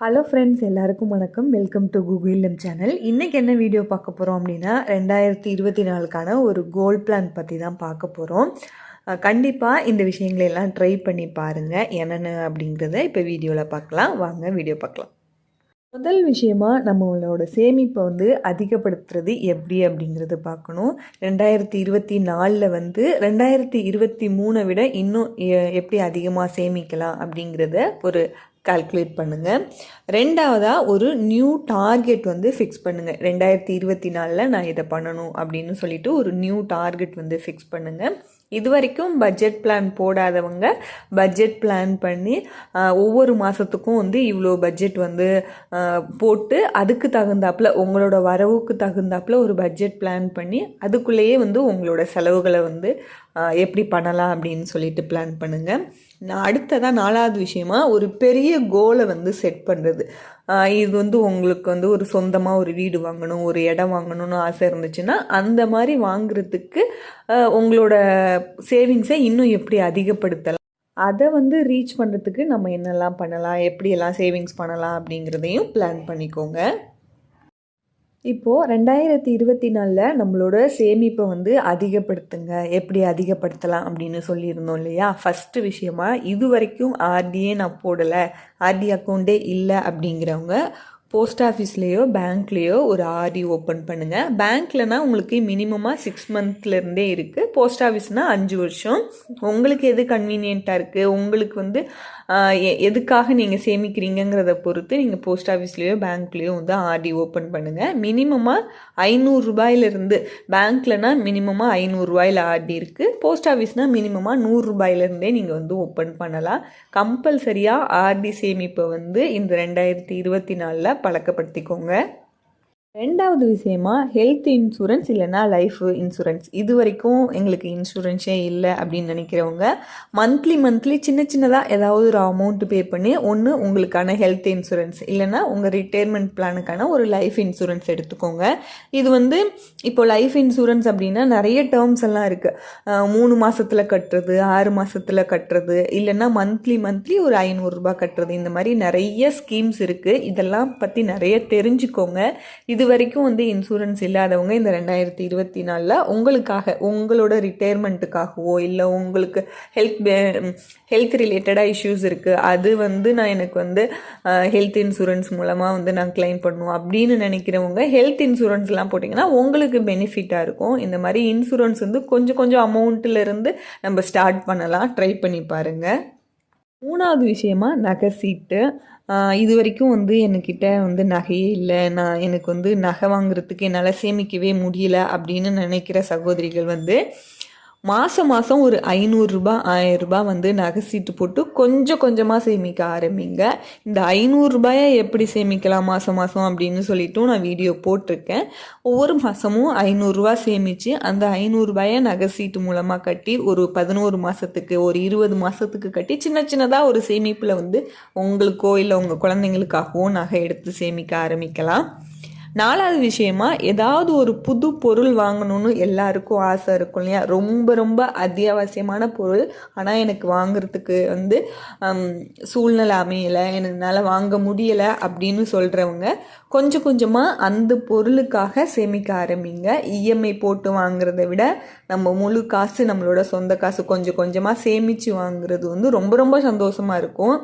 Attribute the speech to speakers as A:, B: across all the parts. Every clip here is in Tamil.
A: ஹலோ ஃப்ரெண்ட்ஸ் எல்லாருக்கும் வணக்கம். வெல்கம் டு கூகுளம் சேனல் இன்றைக்கி என்ன வீடியோ பார்க்க போகிறோம் அப்படின்னா ரெண்டாயிரத்தி இருபத்தி நாலுக்கான ஒரு கோல் பிளான் பற்றி தான் பார்க்க போகிறோம் கண்டிப்பாக இந்த விஷயங்களை எல்லாம் ட்ரை பண்ணி பாருங்கள் என்னென்ன அப்படிங்கிறத இப்போ வீடியோவில் பார்க்கலாம். வாங்க வீடியோ பார்க்கலாம். முதல் விஷயமாக நம்மளோட சேமிப்பை வந்து அதிகப்படுத்துறது எப்படி அப்படிங்கிறது பார்க்கணும். ரெண்டாயிரத்தி இருபத்தி நாலில் வந்து ரெண்டாயிரத்தி இருபத்தி மூணை விட இன்னும் எ- எப்படி அதிகமாக சேமிக்கலாம் அப்படிங்கிறத ஒரு கால்குலேட் பண்ணுங்கள் ரெண்டாவதாக ஒரு நியூ டார்கெட் வந்து ஃபிக்ஸ் பண்ணுங்கள் ரெண்டாயிரத்தி இருபத்தி நாலில் நான் இதை பண்ணணும் அப்படின்னு சொல்லிட்டு ஒரு நியூ டார்கெட் வந்து ஃபிக்ஸ் பண்ணுங்கள் இது வரைக்கும் பட்ஜெட் பிளான் போடாதவங்க பட்ஜெட் பிளான் பண்ணி ஒவ்வொரு மாதத்துக்கும் வந்து இவ்வளோ பட்ஜெட் வந்து போட்டு அதுக்கு தகுந்தாப்புல உங்களோட வரவுக்கு தகுந்தாப்புல ஒரு பட்ஜெட் பிளான் பண்ணி அதுக்குள்ளேயே வந்து உங்களோட செலவுகளை வந்து எப்படி பண்ணலாம் அப்படின்னு சொல்லிட்டு பிளான் பண்ணுங்கள் நான் அடுத்ததாக நாலாவது விஷயமா ஒரு பெரிய கோலை வந்து செட் பண்ணுறது இது வந்து உங்களுக்கு வந்து ஒரு சொந்தமாக ஒரு வீடு வாங்கணும் ஒரு இடம் வாங்கணும்னு ஆசை இருந்துச்சுன்னா அந்த மாதிரி வாங்குறதுக்கு உங்களோட சேவிங்ஸை இன்னும் எப்படி அதிகப்படுத்தலாம்? அதை வந்து ரீச் பண்ணுறதுக்கு நம்ம என்னெல்லாம் பண்ணலாம்? எப்படியெல்லாம் சேவிங்ஸ் பண்ணலாம் அப்படிங்கிறதையும் பிளான் பண்ணிக்கோங்க. இப்போது ரெண்டாயிரத்தி இருபத்தி நாலில் நம்மளோட சேமிப்பை வந்து அதிகப்படுத்துங்க. எப்படி அதிகப்படுத்தலாம் அப்படின்னு சொல்லியிருந்தோம் இல்லையா? ஃபஸ்ட்டு விஷயமா இது வரைக்கும் ஆர்டியே நான் போடலை. ஆர்டி அக்கௌண்ட்டே இல்லை அப்படிங்கிறவங்க போஸ்ட் ஆஃபீஸ்லேயோ பேங்க்லேயோ ஒரு ஆர்டி ஓப்பன் பண்ணுங்கள் பேங்க்லனா உங்களுக்கு மினிமமாக சிக்ஸ் மந்த்லேருந்தே இருக்குது போஸ்ட் ஆஃபீஸ்னால் அஞ்சு வருஷம். உங்களுக்கு எது கன்வீனியண்ட்டாக இருக்குது உங்களுக்கு வந்து எ- எதுக்காக நீங்கள் சேமிக்கிறீங்கங்கிறத பொறுத்து நீங்கள் போஸ்ட் ஆஃபீஸ்லேயோ பேங்க்லேயோ வந்து ஆர்டி ஓப்பன் பண்ணுங்கள் மினிமமாக ஐநூறுரூபாயிலிருந்து பேங்க்லனா மினிமமாக ஐநூறுரூவாயில் ஆர்டி இருக்குது போஸ்ட் ஆஃபீஸ்னால் மினிமமாக நூறுரூபாயிலிருந்தே நீங்கள் வந்து ஓப்பன் பண்ணலாம். கம்பல்சரியாக ஆர்டி சேமிப்பை வந்து இந்த ரெண்டாயிரத்தி இருபத்தி நாலில் பழக்கப்படுத்திக்கோங்க. ரெண்டாவது விஷயமா ஹெல்த் இன்சூரன்ஸ் இல்லைன்னா லைஃப் இன்சூரன்ஸ் இது வரைக்கும் எங்களுக்கு இன்சூரன்ஸே இல்லை அப்படின்னு நினைக்கிறவங்க மந்த்லி மந்த்லி சின்ன சின்னதாக ஏதாவது ஒரு அமௌண்ட் பே பண்ணி ஒன்று உங்களுக்கான ஹெல்த் இன்சூரன்ஸ் இல்லைன்னா உங்கள் ரிட்டையர்மெண்ட் பிளானுக்கான ஒரு லைஃப் இன்சூரன்ஸ் எடுத்துக்கோங்க. இது வந்து இப்போ லைஃப் இன்சூரன்ஸ் அப்படின்னா நிறைய டேர்ம்ஸ் எல்லாம் இருக்குது மூணு மாதத்தில் கட்டுறது ஆறு மாதத்தில் கட்டுறது இல்லைன்னா மந்த்லி மந்த்லி ஒரு ஐநூறுரூபா கட்டுறது. இந்த மாதிரி நிறைய ஸ்கீம்ஸ் இருக்குது இதெல்லாம் பற்றி நிறைய தெரிஞ்சுக்கோங்க. இது இது வரைக்கும் வந்து இன்சூரன்ஸ் இல்லாதவங்க இந்த ரெண்டாயிரத்தி இருபத்தி நாலில் உங்களுக்காக உங்களோட ரிட்டையர்மெண்ட்டுக்காகவோ இல்லை உங்களுக்கு ஹெல்த் ஹெல்த் ரிலேட்டடாக இஷ்யூஸ் இருக்குது அது வந்து நான் எனக்கு வந்து ஹெல்த் இன்சூரன்ஸ் மூலமாக வந்து நான் கிளைம் பண்ணுவோம் அப்படின்னு நினைக்கிறவங்க ஹெல்த் இன்சூரன்ஸ்லாம் போட்டிங்கன்னா உங்களுக்கு பெனிஃபிட்டாக இருக்கும். இந்த மாதிரி இன்சூரன்ஸ் வந்து கொஞ்சம் கொஞ்சம் அமௌண்ட்டிலேருந்து நம்ம ஸ்டார்ட் பண்ணலாம். ட்ரை பண்ணி பாருங்கள் மூணாவது விஷயமா நகை சீட்டு. இது வரைக்கும் வந்து என்கிட்ட வந்து நகையே இல்லை. நான் எனக்கு வந்து நகை வாங்குறதுக்கு என்னால் சேமிக்கவே முடியல அப்படின்னு நினைக்கிற சகோதரிகள் வந்து மாதம் மாதம் ஒரு ஐநூறுரூபா ஆயிரரூபா வந்து நகை சீட்டு போட்டு கொஞ்சம் கொஞ்சமாக சேமிக்க ஆரம்பிங்க. இந்த ஐநூறுரூபாயை எப்படி சேமிக்கலாம் மாதம் மாதம் அப்படின்னு சொல்லிட்டும் நான் வீடியோ போட்டிருக்கேன். ஒவ்வொரு மாதமும் ஐநூறுரூவா சேமித்து அந்த ஐநூறுரூபாயை நகை சீட்டு மூலமாக கட்டி ஒரு பதினோரு மாதத்துக்கு ஒரு இருபது மாதத்துக்கு கட்டி சின்ன சின்னதாக ஒரு சேமிப்பில் வந்து உங்களுக்கோ இல்லை உங்கள் குழந்தைங்களுக்காகவோ நகை எடுத்து சேமிக்க ஆரம்பிக்கலாம். நாலாவது விஷயமா ஏதாவது ஒரு புது பொருள் வாங்கணும்னு எல்லாருக்கும் ஆசை இருக்கும் இல்லையா? ரொம்ப ரொம்ப அத்தியாவசியமான பொருள். ஆனால் எனக்கு வாங்குறதுக்கு வந்து சூழ்நிலை அமையலை. என்னால் வாங்க முடியலை அப்படின்னு சொல்கிறவங்க கொஞ்சம் கொஞ்சமாக அந்த பொருளுக்காக சேமிக்க ஆரம்பிங்க. இஎம்ஐ போட்டு வாங்குறத விட நம்ம முழு காசு நம்மளோட சொந்த காசு கொஞ்சம் கொஞ்சமாக சேமித்து வாங்குறது வந்து ரொம்ப ரொம்ப சந்தோஷமாக இருக்கும்.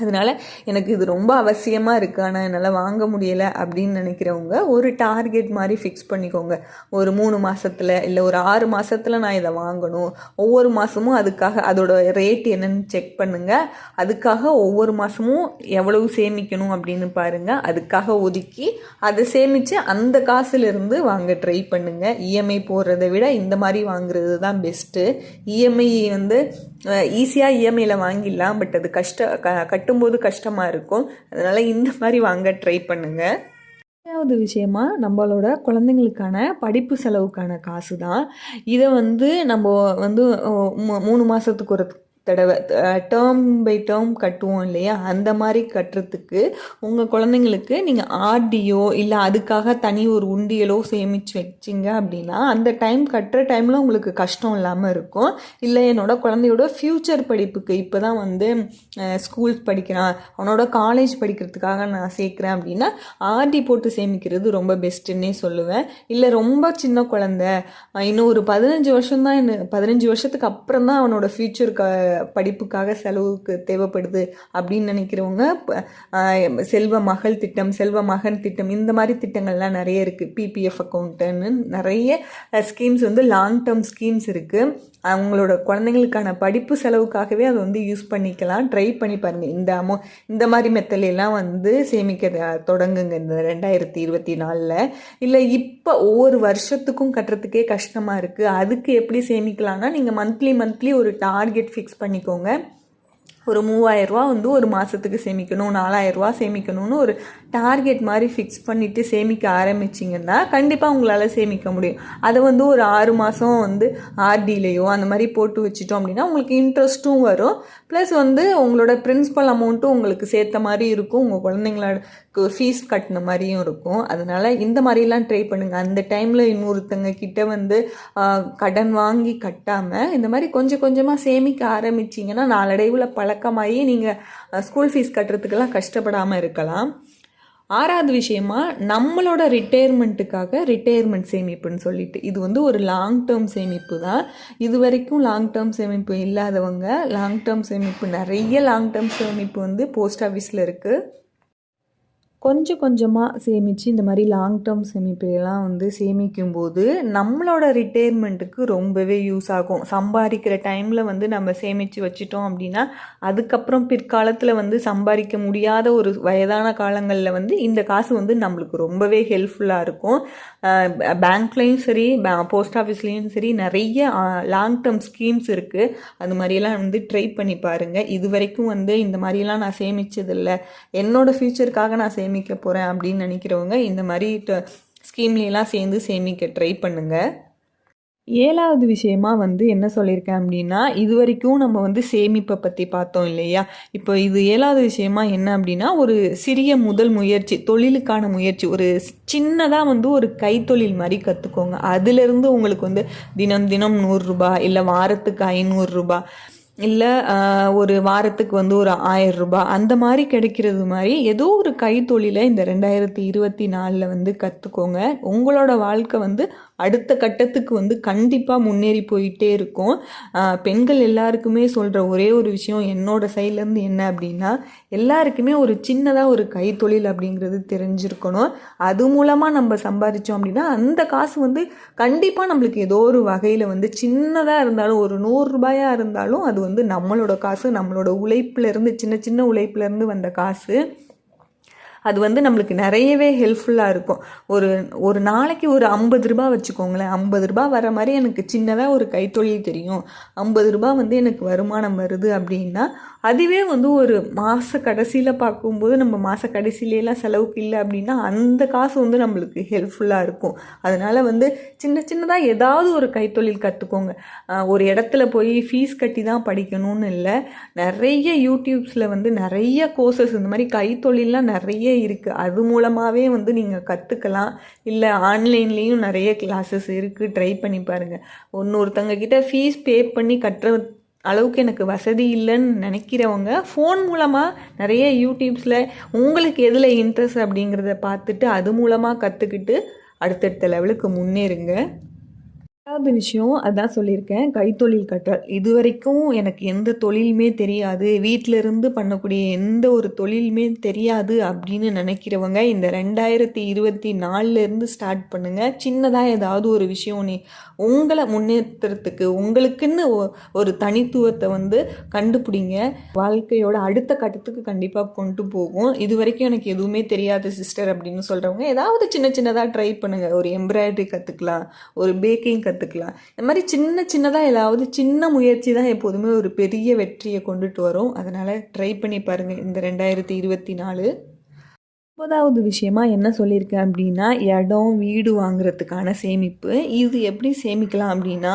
A: அதனால் எனக்கு இது ரொம்ப அவசியமாக இருக்குது ஆனால் என்னால் வாங்க முடியலை அப்படின்னு நினைக்கிறவங்க ஒரு டார்கெட் மாதிரி ஃபிக்ஸ் பண்ணிக்கோங்க. ஒரு மூணு மாதத்தில் இல்லை ஒரு ஆறு மாதத்தில் நான் இதை வாங்கணும். ஒவ்வொரு மாதமும் அதுக்காக அதோட ரேட் என்னன்னு செக் பண்ணுங்கள் அதுக்காக ஒவ்வொரு மாதமும் எவ்வளவு சேமிக்கணும் அப்படின்னு பாருங்கள் அதுக்காக ஒதுக்கி அதை சேமித்து அந்த காசுலேருந்து வாங்க ட்ரை பண்ணுங்கள் இஎம்ஐ போடுறதை விட இந்த மாதிரி வாங்குறது தான் பெஸ்ட்டு இஎம்ஐ வந்து ஈஸியாக இஎம்ஐயில் வாங்கிடலாம் பட் அது கஷ்ட க கட்டும்போது கஷ்டமாக இருக்கும். அதனால் இந்த மாதிரி வாங்க ட்ரை பண்ணுங்கள் ரெண்டாவது விஷயமா நம்மளோட குழந்தைங்களுக்கான படிப்பு செலவுக்கான காசு தான் இதை வந்து நம்ம வந்து மூணு மாதத்துக்கு ஒரு தடவை டேர்ம் பை டேர்ம் கட்டுவோம் இல்லையா? அந்த மாதிரி கட்டுறதுக்கு உங்கள் குழந்தைங்களுக்கு நீங்கள் ஆர்டியோ இல்லை அதுக்காக தனி ஒரு உண்டியலோ சேமித்து வச்சிங்க அப்படின்னா அந்த டைம் கட்டுற டைமில் உங்களுக்கு கஷ்டம் இல்லாமல் இருக்கும். இல்லை என்னோட குழந்தையோட ஃப்யூச்சர் படிப்புக்கு இப்போ தான் வந்து ஸ்கூல் படிக்கிறான் அவனோட காலேஜ் படிக்கிறதுக்காக நான் சேர்க்குறேன் அப்படின்னா ஆர்டி போட்டு சேமிக்கிறது ரொம்ப பெஸ்ட்டுன்னே சொல்லுவேன். இல்லை ரொம்ப சின்ன குழந்தை இன்னும் ஒரு பதினஞ்சு வருஷம் தான் என்ன பதினஞ்சு வருஷத்துக்கு அப்புறம் தான் அவனோட க படிப்புக்காக செலவுக்கு தேவைப்படுது அப்படின்னு நினைக்கிறவங்க ப- செல்வ மகள் திட்டம் செல்வ மகன் திட்டம் இந்த மாதிரி திட்டங்கள்லாம் நிறைய இருக்குது பிபிஎஃப் அக்கௌண்ட்டுன்னு நிறைய ஸ்கீம்ஸ் வந்து லாங் டேர்ம் ஸ்கீம்ஸ் இருக்குது அவங்களோட குழந்தைங்களுக்கான படிப்பு செலவுக்காகவே அதை வந்து யூஸ் பண்ணிக்கலாம். ட்ரை பண்ணி பாருங்கள் இந்த அமௌ இந்த மாதிரி மெத்தட் எல்லாம் வந்து சேமிக்க தொடங்குங்க. இந்த ரெண்டாயிரத்தி இருபத்தி நாலில். இல்லை இப்போ ஒவ்வொரு வருஷத்துக்கும் கட்டுறதுக்கே கஷ்டமாக இருக்குது அதுக்கு எப்படி சேமிக்கலாம்னா நீங்கள் மந்த்லி மந்த்லி ஒரு டார்கெட் ஃபிக்ஸ் பண்ணிக்கோங்க. ஒரு மூவாயிரரூவா வந்து ஒரு மாதத்துக்கு சேமிக்கணும் நாலாயிரரூவா சேமிக்கணும்னு ஒரு டார்கெட் மாதிரி ஃபிக்ஸ் பண்ணிவிட்டு சேமிக்க ஆரம்பிச்சிங்கன்னா கண்டிப்பாக உங்களால் சேமிக்க முடியும். அதை வந்து ஒரு ஆறு மாதம் வந்து ஆர்டிலேயோ அந்த மாதிரி போட்டு வச்சிட்டோம் அப்படின்னா உங்களுக்கு இன்ட்ரெஸ்ட்டும் வரும். ப்ளஸ் வந்து உங்களோட பிரின்ஸிபல் அமௌண்ட்டும் உங்களுக்கு சேர்த்த மாதிரி இருக்கும். உங்கள் குழந்தைங்களோட ஃபீஸ் கட்டின மாதிரியும் இருக்கும். அதனால் இந்த மாதிரிலாம் ட்ரை பண்ணுங்கள் அந்த டைமில் இன்னொருத்தங்க கிட்ட வந்து கடன் வாங்கி கட்டாமல் இந்த மாதிரி கொஞ்சம் கொஞ்சமாக சேமிக்க ஆரம்பிச்சிங்கன்னா நாளடைவில் பழக்கமாகி நீங்கள் ஸ்கூல் ஃபீஸ் கட்டுறதுக்கெல்லாம் கஷ்டப்படாமல் இருக்கலாம். ஆறாவது விஷயமா நம்மளோட ரிட்டையர்மெண்ட்டுக்காக ரிட்டையர்மெண்ட் சேமிப்புன்னு சொல்லிட்டு இது வந்து ஒரு லாங் டேர்ம் சேமிப்பு தான். இது வரைக்கும் லாங் டேர்ம் சேமிப்பு இல்லாதவங்க லாங் டேர்ம் சேமிப்பு நிறைய லாங் டேர்ம் சேமிப்பு வந்து போஸ்ட் ஆஃபீஸில் இருக்குது கொஞ்சம் கொஞ்சமாக சேமித்து இந்த மாதிரி லாங் டேர்ம் சேமிப்பையெல்லாம் வந்து சேமிக்கும்போது நம்மளோட ரிட்டையர்மெண்ட்டுக்கு ரொம்பவே யூஸ் ஆகும். சம்பாதிக்கிற டைமில் வந்து நம்ம சேமித்து வச்சிட்டோம் அப்படின்னா அதுக்கப்புறம் பிற்காலத்தில் வந்து சம்பாதிக்க முடியாத ஒரு வயதான காலங்களில் வந்து இந்த காசு வந்து நம்மளுக்கு ரொம்பவே ஹெல்ப்ஃபுல்லாக இருக்கும். பேங்க்லேயும் சரி போஸ்ட் ஆஃபீஸ்லேயும் சரி நிறைய லாங் டேர்ம் ஸ்கீம்ஸ் இருக்குது அது மாதிரியெல்லாம் வந்து ட்ரை பண்ணி பாருங்கள் இது வரைக்கும் வந்து இந்த மாதிரிலாம் நான் சேமித்ததில்லை என்னோடய ஃப்யூச்சருக்காக நான் சேமி சேமிக்க போகிறேன் அப்படின்னு நினைக்கிறவங்க இந்த மாதிரி ஸ்கீம்லாம் சேர்ந்து சேமிக்க ட்ரை பண்ணுங்கள் ஏழாவது விஷயமா வந்து என்ன சொல்லியிருக்கேன் அப்படின்னா இது வரைக்கும் நம்ம வந்து சேமிப்பை பற்றி பார்த்தோம் இல்லையா? இப்போ இது ஏழாவது விஷயமா என்ன அப்படின்னா ஒரு சிறிய முதல் முயற்சி தொழிலுக்கான முயற்சி ஒரு சின்னதாக வந்து ஒரு கைத்தொழில் மாதிரி கற்றுக்கோங்க அதுலேருந்து உங்களுக்கு வந்து தினம் தினம் நூறுரூபா இல்லை வாரத்துக்கு ஐநூறுரூபா இல்லை ஒரு வாரத்துக்கு வந்து ஒரு ஆயிரம் ரூபாய் அந்த மாதிரி கிடைக்கிறது மாதிரி ஏதோ ஒரு கைத்தொழிலை இந்த ரெண்டாயிரத்தி இருபத்தி நாலில் வந்து கற்றுக்கோங்க உங்களோட வாழ்க்கை வந்து அடுத்த கட்டத்துக்கு வந்து கண்டிப்பாக முன்னேறி போயிட்டே இருக்கும். பெண்கள் எல்லாருக்குமே சொல்கிற ஒரே ஒரு விஷயம் என்னோட சைட்லேருந்து என்ன அப்படின்னா எல்லாருக்குமே ஒரு சின்னதாக ஒரு கைத்தொழில் அப்படிங்கிறது தெரிஞ்சிருக்கணும். அது மூலமாக நம்ம சம்பாதிச்சோம் அப்படின்னா அந்த காசு வந்து கண்டிப்பாக நம்மளுக்கு ஏதோ ஒரு வகையில் வந்து சின்னதாக இருந்தாலும் ஒரு நூறுரூபாயாக இருந்தாலும் அது வந்து நம்மளோட காசு நம்மளோட உழைப்புலேருந்து சின்ன சின்ன உழைப்புலேருந்து வந்த காசு. அது வந்து நம்மளுக்கு நிறையவே ஹெல்ப்ஃபுல்லாக இருக்கும். ஒரு ஒரு நாளைக்கு ஒரு ஐம்பது ரூபா வச்சுக்கோங்களேன். ஐம்பது ரூபா வர மாதிரி எனக்கு சின்னதாக ஒரு கைத்தொழில் தெரியும். ஐம்பது ரூபா வந்து எனக்கு வருமானம் வருது அப்படின்னா அதுவே வந்து ஒரு மாத கடைசியில் பார்க்கும்போது நம்ம மாத கடைசியிலலாம் செலவுக்கு இல்லை அப்படின்னா அந்த காசு வந்து நம்மளுக்கு ஹெல்ப்ஃபுல்லாக இருக்கும். அதனால் வந்து சின்ன சின்னதாக ஏதாவது ஒரு கைத்தொழில் கற்றுக்கோங்க ஒரு இடத்துல போய் ஃபீஸ் கட்டி தான் படிக்கணும்னு இல்லை. நிறைய யூடியூப்ஸில் வந்து நிறைய கோர்சஸ் இந்த மாதிரி கைத்தொழிலெலாம் நிறைய இருக்குது அது மூலமாகவே வந்து நீங்கள் கற்றுக்கலாம் இல்லை ஆன்லைன்லேயும் நிறைய கிளாஸஸ் இருக்குது ட்ரை பண்ணி பாருங்கள் ஒன்று கிட்ட ஃபீஸ் பே பண்ணி கட்டுற அளவுக்கு எனக்கு வசதி இல்லைன்னு நினைக்கிறவங்க ஃபோன் மூலமாக நிறைய யூடியூப்ஸில் உங்களுக்கு எதில் இன்ட்ரெஸ்ட் அப்படிங்கிறத பார்த்துட்டு அது மூலமாக கற்றுக்கிட்டு அடுத்தடுத்த லெவலுக்கு முன்னேறுங்க. ரெண்டாவது விஷயம் அதான் சொல்லியிருக்கேன் கைத்தொழில் கற்றல். இது வரைக்கும் எனக்கு எந்த தொழிலுமே தெரியாது. வீட்டிலிருந்து பண்ணக்கூடிய எந்த ஒரு தொழிலுமே தெரியாது அப்படின்னு நினைக்கிறவங்க இந்த ரெண்டாயிரத்தி இருபத்தி நாலுலேருந்து ஸ்டார்ட் பண்ணுங்கள் சின்னதாக ஏதாவது ஒரு விஷயம் நீ உங்களை முன்னேற்றத்துக்கு உங்களுக்குன்னு ஒரு தனித்துவத்தை வந்து கண்டுபிடிங்க. வாழ்க்கையோட அடுத்த கட்டத்துக்கு கண்டிப்பாக கொண்டு போகும். இது வரைக்கும் எனக்கு எதுவுமே தெரியாது சிஸ்டர் அப்படின்னு சொல்கிறவங்க ஏதாவது சின்ன சின்னதாக ட்ரை பண்ணுங்கள் ஒரு எம்ப்ராய்டரி கற்றுக்கலாம் ஒரு பேக்கிங் கற்றுக்கலாம் இந்த மாதிரி சின்ன சின்னதாக ஏதாவது சின்ன முயற்சி தான் எப்போதுமே ஒரு பெரிய வெற்றியை கொண்டுட்டு வரும். அதனால் ட்ரை பண்ணி பாருங்கள் இந்த ரெண்டாயிரத்தி இருபத்தி நாலு. ஒன்பதாவது விஷயமா என்ன சொல்லியிருக்கேன் அப்படின்னா இடம் வீடு வாங்குறதுக்கான சேமிப்பு. இது எப்படி சேமிக்கலாம் அப்படின்னா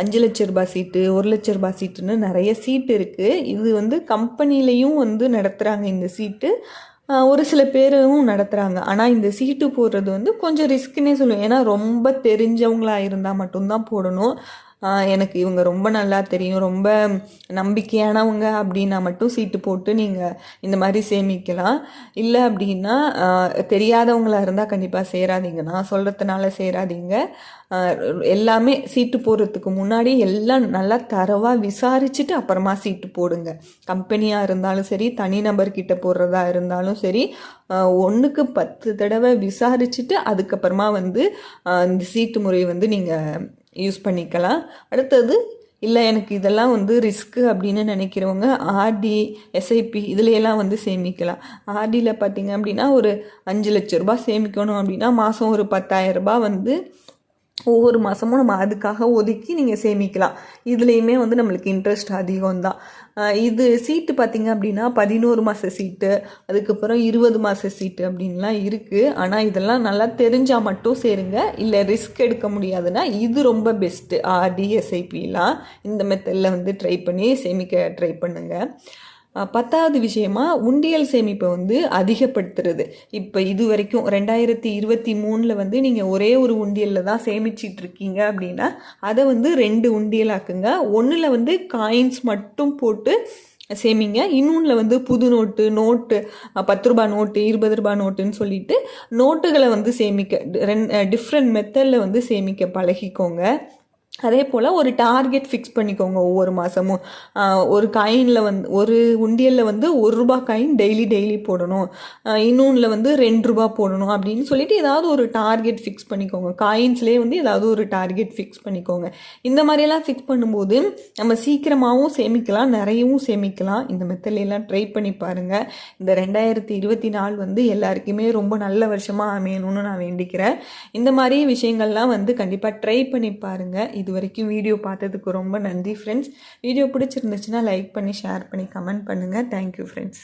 A: அஞ்சு லட்ச ரூபாய் சீட்டு ஒரு லட்ச ரூபாய் சீட்டுன்னு நிறைய சீட்டு இருக்குது இது வந்து கம்பெனிலையும் வந்து நடத்துகிறாங்க இந்த சீட்டு. ஒரு சில பேரும் நடத்துகிறாங்க ஆனால் இந்த சீட்டு போடுறது வந்து கொஞ்சம் ரிஸ்க்குன்னே சொல்லுவேன். ஏன்னா ரொம்ப தெரிஞ்சவங்களாக இருந்தால் மட்டும்தான் போடணும். எனக்கு இவங்க ரொம்ப நல்லா தெரியும். ரொம்ப நம்பிக்கையானவங்க அப்படின்னா மட்டும் சீட்டு போட்டு நீங்கள் இந்த மாதிரி சேமிக்கலாம். இல்லை அப்படின்னா தெரியாதவங்களாக இருந்தால் கண்டிப்பாக சேராதீங்க. நான் சொல்கிறதுனால சேராதீங்க. எல்லாமே சீட்டு போடுறதுக்கு முன்னாடி எல்லாம் நல்லா தரவாக விசாரிச்சுட்டு அப்புறமா சீட்டு போடுங்க. கம்பெனியாக இருந்தாலும் சரி தனிநபர்கிட்ட போடுறதா இருந்தாலும் சரி ஒன்றுக்கு பத்து தடவை விசாரிச்சுட்டு அதுக்கப்புறமா வந்து இந்த சீட்டு முறை வந்து நீங்கள் யூஸ் பண்ணிக்கலாம். அடுத்தது இல்லை எனக்கு இதெல்லாம் வந்து ரிஸ்க்கு அப்படின்னு நினைக்கிறவங்க ஆர்டி எஸ்ஐபி இதுலையெல்லாம் வந்து சேமிக்கலாம். ஆர்டியில் பார்த்தீங்க அப்படின்னா ஒரு அஞ்சு லட்ச ரூபாய் சேமிக்கணும் அப்படின்னா மாதம் ஒரு பத்தாயிரம் ரூபாய் வந்து ஒவ்வொரு மாதமும் நம்ம அதுக்காக ஒதுக்கி நீங்கள் சேமிக்கலாம். இதுலேயுமே வந்து நம்மளுக்கு இன்ட்ரெஸ்ட் அதிகம்தான். தான் இது சீட்டு பார்த்தீங்க அப்படின்னா பதினோரு மாத சீட்டு அதுக்கப்புறம் இருபது மாத சீட்டு அப்படின்லாம் இருக்குது ஆனால் இதெல்லாம் நல்லா தெரிஞ்சால் மட்டும் சேருங்க. இல்லை ரிஸ்க் எடுக்க முடியாதுன்னா இது ரொம்ப பெஸ்ட்டு ஆர்டிஎஸ்ஐபிலாம் இந்த மெத்தடில் வந்து ட்ரை பண்ணி சேமிக்க ட்ரை பண்ணுங்கள் பத்தாவது விஷயமா உண்டியல் சேமிப்பை வந்து அதிகப்படுத்துறது. இப்போ இது வரைக்கும் ரெண்டாயிரத்தி இருபத்தி மூணில் வந்து நீங்கள் ஒரே ஒரு உண்டியலில் தான் சேமிச்சிட்டு இருக்கீங்க அப்படின்னா அதை வந்து ரெண்டு உண்டியலாக்குங்க. ஒன்றில் வந்து காயின்ஸ் மட்டும் போட்டு சேமிங்க. இன்னொன்றில் வந்து புது நோட்டு நோட்டு பத்து ரூபா நோட்டு இருபது ரூபா நோட்டுன்னு சொல்லிட்டு நோட்டுகளை வந்து சேமிக்க ரெண் டிஃப்ரெண்ட் மெத்தடில் வந்து சேமிக்க பழகிக்கோங்க. அதே போல் ஒரு டார்கெட் ஃபிக்ஸ் பண்ணிக்கோங்க ஒவ்வொரு மாதமும் ஒரு காயினில் வந்து ஒரு உண்டியலில் வந்து ஒரு ரூபா காயின் டெய்லி டெய்லி போடணும். இன்னொன்றில் வந்து ரெண்டு ரூபா போடணும் அப்படின்னு சொல்லிட்டு ஏதாவது ஒரு டார்கெட் ஃபிக்ஸ் பண்ணிக்கோங்க. காயின்ஸ்லேயே வந்து ஏதாவது ஒரு டார்கெட் ஃபிக்ஸ் பண்ணிக்கோங்க. இந்த மாதிரியெல்லாம் ஃபிக்ஸ் பண்ணும்போது நம்ம சீக்கிரமாகவும் சேமிக்கலாம் நிறையவும் சேமிக்கலாம். இந்த மெத்தட்லாம் ட்ரை பண்ணி பாருங்கள் இந்த ரெண்டாயிரத்தி இருபத்தி நாலு வந்து எல்லாருக்குமே ரொம்ப நல்ல வருஷமாக அமையணும்னு நான் வேண்டிக்கிறேன். இந்த மாதிரி விஷயங்கள்லாம் வந்து கண்டிப்பாக ட்ரை பண்ணி பாருங்கள் இது வரைக்கும் வீடியோ பார்த்ததுக்கு ரொம்ப நன்றி ஃப்ரெண்ட்ஸ் வீடியோ பிடிச்சிருந்துச்சுன்னா லைக் பண்ணி ஷேர் பண்ணி கமெண்ட் பண்ணுங்கள் தேங்க்யூ ஃப்ரெண்ட்ஸ்